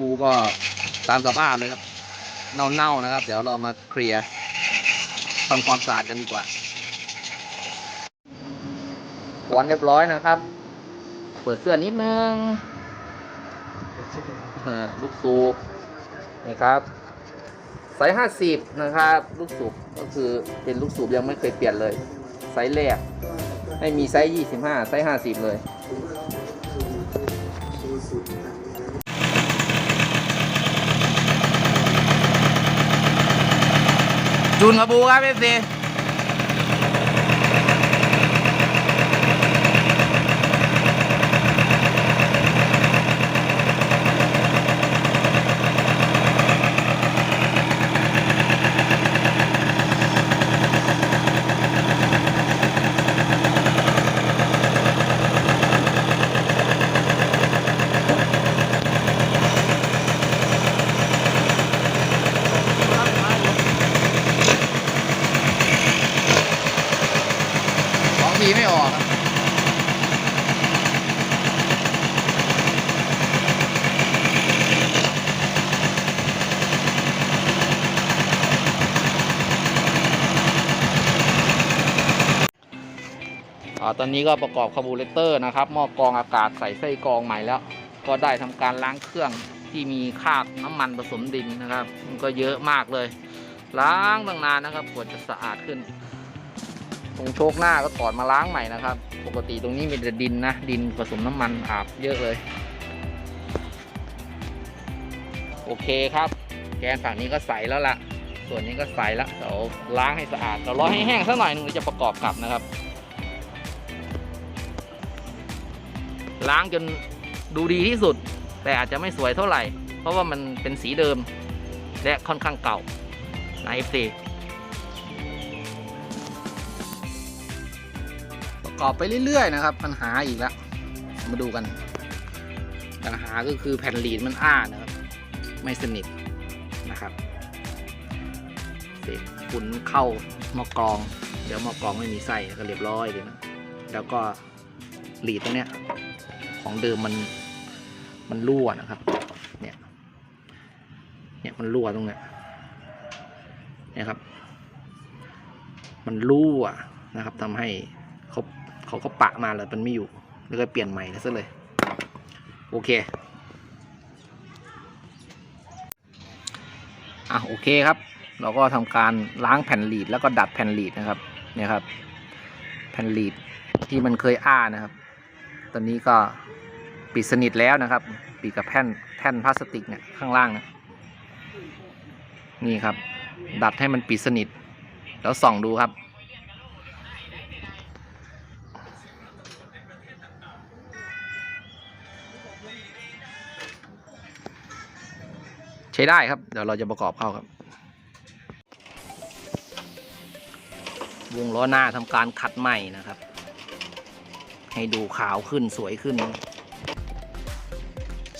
บูก็ตามสภาพเลยครับ เน่าๆนะครับ เดี๋ยวเรามาเคลียร์ทำความสะอาดกันดีกว่าวันเรียบร้อยนะครับ เปิดเสื้อนิดนึงลูกสูบนี่ครับไซส์ห้าสิบนะครับ ลูกสูบก็คือเป็นลูกสูบยังไม่เคยเปลี่ยนเลย ไซส์แรกไม่มีไซส์ยี่สิบห้าไซส์ห้าสิบเลย จูนกระบูครับเอฟซีสองทีไม่ออกครับอ่า ตอนนี้ก็ประกอบคาบูเรเตอร์นะครับหม้อกรองอากาศใส่ไส้กรองใหม่แล้ว ก็ได้ทำการล้างเครื่องที่มีคราบน้ำมันผสมดินนะครับ มันก็เยอะมากเลย ล้างตั้งนานนะครับกว่าจะสะอาดขึ้น ตรงโชคหน้าก็ถอดมาล้างใหม่นะครับ ปกติตรงนี้มีแต่ดินนะ ดินผสมน้ำมันอาบเยอะเลย โอเคครับ แกนฝั่งนี้ก็ใสแล้วล่ะ ส่วนนี้ก็ใสแล้วเดี๋ยวล้างให้สะอาดเดี๋ยวรอให้แห้งสักหน่อยหนึงเราจะประกอบกลับนะครับ ล้างจนดูดีที่สุด แต่อาจจะไม่สวยเท่าไหร่ เพราะว่ามันเป็นสีเดิม และค่อนข้างเก่าใน FC ประกอบไปเรื่อยๆนะครับ ปัญหาอีกแล้วมาดูกัน ปัญหาก็คือแผ่นลีดมันอ้านะครับ ไม่สนิทนะครับเศษฝุ่นเข้าม้อกรอง เดี๋ยวม้อกรองไม่มีไส้ก็เรียบร้อยเลยนะแล้วก็ลีดตรงเนี้ย ของเดิมมันมันรั่วนะครับ เนี่ย เนี่ยมันรั่วตรงเนี้ยเนี่ยครับ มันรั่วนะครับทำให้เขาเขาก็ปะมาแล้วมันไม่อยู่แล้วก็เปลี่ยนใหม่ซะเลย โอเคอะโอเคครับ เราก็ทำการล้างแผ่นลีดแล้วก็ดัดแผ่นลีดนะครับ เนี่ยครับ แผ่นลีดที่มันเคยอ้านะครับ ตอนนี้ก็ปิดสนิทแล้วนะครับ ปิดกับแผ่นแผ่นพลาสติกเนี่ยข้างล่างนะนี่ครับ ดัดให้มันปิดสนิท แล้วส่องดูครับ ใช้ได้ครับ เดี๋ยวเราจะประกอบเข้าครับ วงล้อหน้าทำการขัดใหม่นะครับ ให้ดูขาวขึ้นสวยขึ้น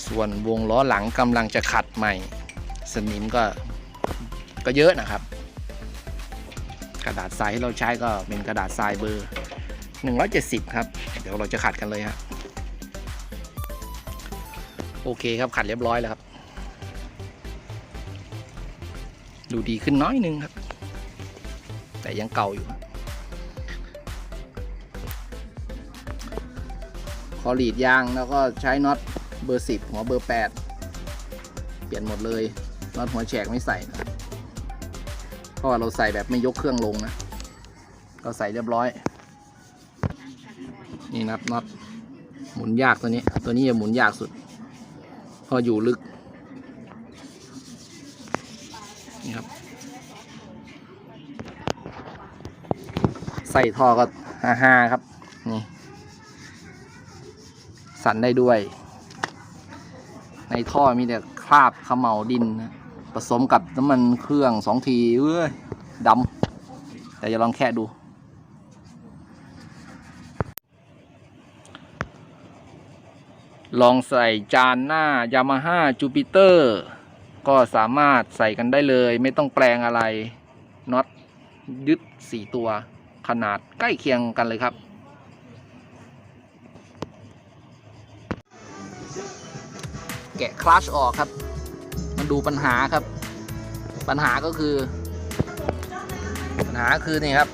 ส่วนวงล้อหลังกำลังจะขัดใหม่ สนิมก็ก็เยอะนะครับ กระดาษทรายที่เราใช้ก็เป็นกระดาษทรายเบอร์ 170 ครับ เดี๋ยวเราจะขัดกันเลยครับโอเคครับขัดเรียบร้อยแล้วครับ ดูดีขึ้นน้อยนึงครับ แต่ยังเก่าอยู่ อลีดยางแล้วก็ใช้น็อตเบอร์ 10 หัวเบอร์ 8 เปลี่ยนหมดเลยน็อตหัวแฉกไม่ใส่นะเพราะว่าเราใส่แบบไม่ยกเครื่องลงนะก็ใส่เรียบร้อย นี่นะครับน็อตหมุนยากตัวนี้ ตัวนี้จะหมุนยากสุด พออยู่ลึกนี่ครับใส่ท่อก็ฮ่าฮาๆครับนี่ สั่นได้ด้วย ในท่อมีแต่คราบขม่าวดิน ผสมกับน้ำมันเครื่องสองทีเอ้ยดำแต่จะลองแค่ดู ลองใส่จานหน้ายามาฮ่าจูปิเตอร์ก็สามารถใส่กันได้เลย ไม่ต้องแปลงอะไรน็อตยึดสี่ตัวขนาดใกล้เคียงกันเลยครับ แกะคลัชออกครับดูปัญหาครับ ปัญหาก็คือ ปัญหาคือนี่ครับ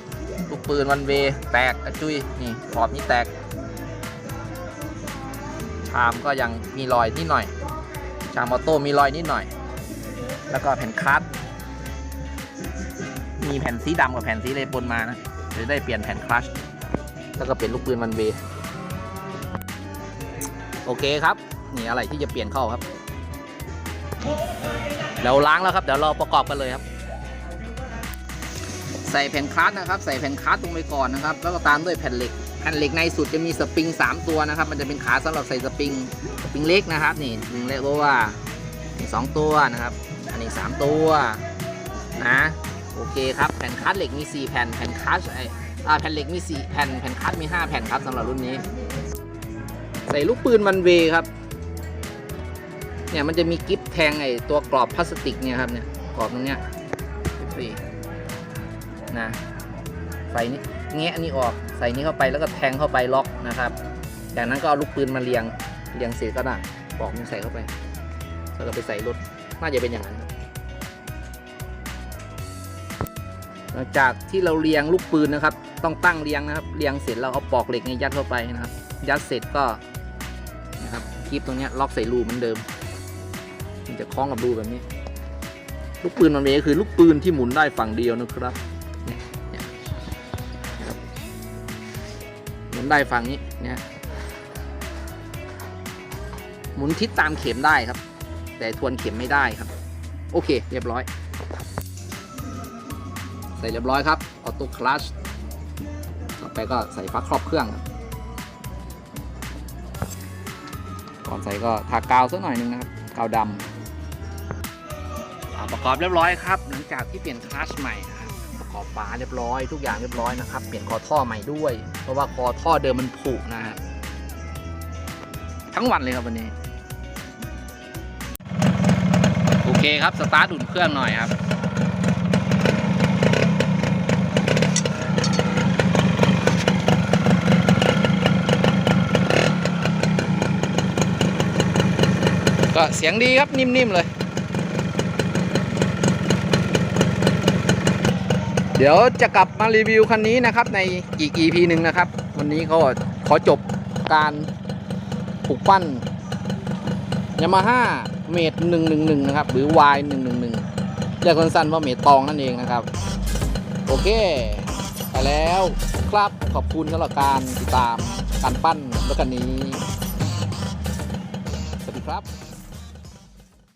ลูกปืนวันเวแตกกระจุยนี่ขอบนี้แตก ชามก็ยังมีรอยนิดหน่อย ชามออโต้มีรอยนิดหน่อย แล้วก็แผ่นคัสมีแผ่นสีดำกับแผ่นสีเลยปนมานะเดี๋ยวได้เปลี่ยนแผ่นคลัชแล้วก็เปลี่ยนลูกปืนวันเวโอเคครับ นี่อะไรที่จะเปลี่ยนเข้าครับเดี๋ยวล้างแล้วครับเดี๋ยวเราประกอบกันเลยครับ ใส่แผ่นคลัตช์นะครับ ใส่แผ่นคลัตช์ลงไปก่อนนะครับ แล้วก็ตามด้วยแผ่นเหล็กแผ่นเหล็กในสุดจะมีสปริง3 ตัวนะครับ มันจะเป็นขาสำหรับใส่สปริงสปริงเล็กนะครับนี่หนึ่งเล็กเพราะว่านี่สองตัวนะครับ อันนี้ 3 ตัวนะโอเคครับแผ่นคลัตช์เหล็กมี 4 แผ่นแผ่นคลัตช์ไออ่าแผ่นเหล็กมี 4 แผ่นแผ่นคลัตช์มี 5 แผ่นครับสำหรับรุ่นนี้ ใส่ลูกปืนวันเวครับ เนี่ยมันจะมีกิฟแทงไอตัวกรอบพลาสติกเนี่ยครับเนี่ยกรอบตรงเนี้ยสี่นะใส่นี่แงะอันนี้ออกใส่นี้เข้าไปแล้วก็แทงเข้าไปล็อกนะครับ จากนั้นก็เอาลูกปืนมาเรียงเรียงเสร็จก็ได้ปอกมันใส่เข้าไปแล้วก็ไปใส่รถน่าจะเป็นอย่างนั้นหลังจากที่เราเรียงลูกปืนนะครับ ต้องตั้งเรียงนะครับเรียงเสร็จเราเอาปอกเหล็กนี้ยัดเข้าไปนะครับ ยัดเสร็จก็นะครับคลิปตรงเนี้ยล็อกใส่รูเหมือนเดิม มันจะคล้องกับรูแบบนี้ ลูกปืนมันเองคือลูกปืนที่หมุนได้ฝั่งเดียวนะครับหมุนได้ฝั่งนี้เนี่ยหมุนทิศตามเข็มได้ครับ แต่ทวนเข็มไม่ได้ครับ โอเค เรียบร้อย ใส่เรียบร้อยครับออโต้คลัชต่อไปก็ใส่ฟ้าครอบเครื่องครับก่อนใส่ก็ทากาวสักหน่อยนึงนะครับ กาวดำ ประกอบเรียบร้อยครับ หลังจากที่เปลี่ยนคลัชใหม่นะครับประกอบฝาเรียบร้อย ทุกอย่างเรียบร้อยนะครับ เปลี่ยนคอท่อใหม่ด้วย เพราะว่าคอท่อเดิมมันผุนะฮะทั้งวันเลยครับวันนี้ โอเคครับสตาร์ทอุ่นเครื่องหน่อยครับก็เสียงดีครับนิ่มๆเลย เดี๋ยวจะกลับมารีวิวคันนี้นะครับ ในอีก EP หนึ่งนะครับ วันนี้ก็ขอจบการปลูกปั้นยามาฮ่าเมด111 นะครับ หรือ Y 111เรียกสั้นๆว่าเมดตองนั่นเองนะครับ โอเค ไปแล้วครับขอบคุณสำหรับการติดตามการปั้นรถคันนี้